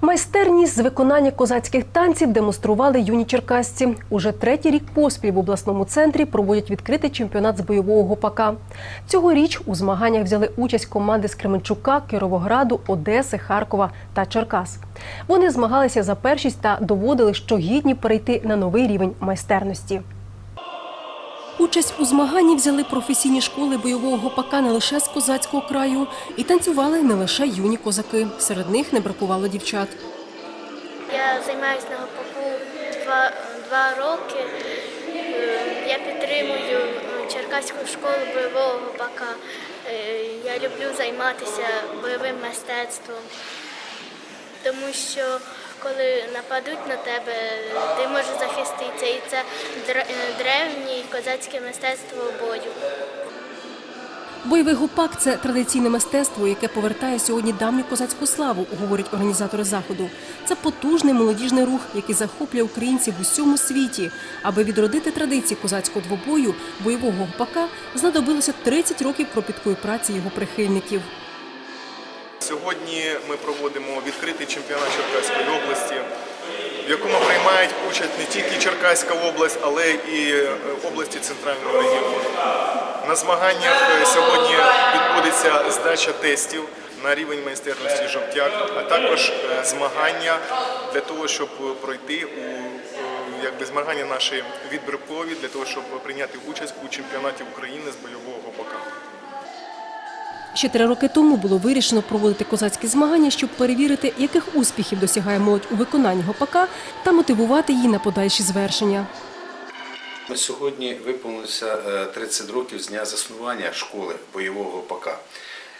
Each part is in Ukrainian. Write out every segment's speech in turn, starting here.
Майстерність з виконання козацьких танців демонстрували юні черкасці. Уже третій рік поспіль в обласному центрі проводять відкритий чемпіонат з бойового гопака. Цьогоріч у змаганнях взяли участь команди з Кременчука, Кіровограду, Одеси, Харкова та Черкас. Вони змагалися за першість та доводили, що гідні перейти на новий рівень майстерності. Участь у змаганні взяли професійні школи бойового гопака не лише з козацького краю, і танцювали не лише юні козаки. Серед них не бракувало дівчат. Я займаюся на гопаку два, два роки. Е, Я підтримую е, Черкаську школу бойового гопака. Е, Я люблю займатися бойовим мистецтвом, тому що коли нападуть на тебе, ти можеш захиститися. І це е, древнє козацьке мистецтво бою. Бойовий гупак це традиційне мистецтво, яке повертає сьогодні давню козацьку славу, говорять організатори заходу. Це потужний молодіжний рух, який захоплює українців в усьому світі. Аби відродити традиції козацького двобою, бойового гупака знадобилося 30 років кропіткої праці його прихильників. Сьогодні ми проводимо відкритий чемпіонат Черкаської області, в якому приймають участь не тільки Черкаська область, але і е, області центрального регіону. На змаганнях е, сьогодні відбудеться здача тестів на рівень майстерності жовтяк, а також е, змагання для того, щоб пройти у якби змагання наші відбіркові для того, щоб прийняти участь у чемпіонаті України з бойового бока. Ще три роки тому було вирішено проводити козацькі змагання, щоб перевірити, яких успіхів досягає молодь у виконанні гопака та мотивувати її на подальші звершення. Сьогодні виповнилося е, 30 років з дня заснування школи бойового ПК.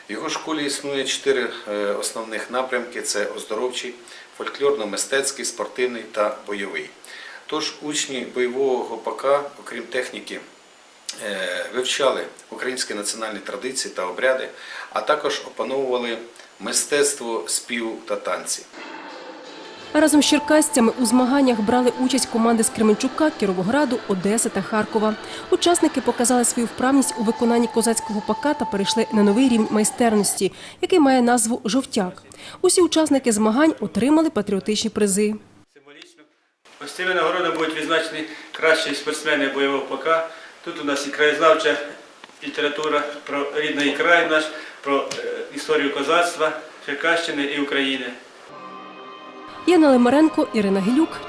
В його школі існує чотири е, основних напрямки: це оздоровчий, фольклорно-мистецький, спортивний та бойовий. Тож учні бойового ГОПАК, окрім техніки, е, вивчали українські національні традиції та обряди, а також опановували мистецтво співу та танці. Разом з черкасцями у змаганнях брали участь команди з Кременчука, Кіровограду, Одеси та Харкова. Учасники показали свою вправність у виконанні козацького пака та перейшли на новий рівень майстерності, який має назву Жовтяк. Усі учасники змагань отримали патріотичні призи. Символічно. Ось цими нагородами будуть відзначені кращі спортсмени бойового ПК. Тут у нас і краєзнавча література про рідний край наш, про е, історію козацтва Черкащини і України. Яна Лимаренко, Ірина Гілюк,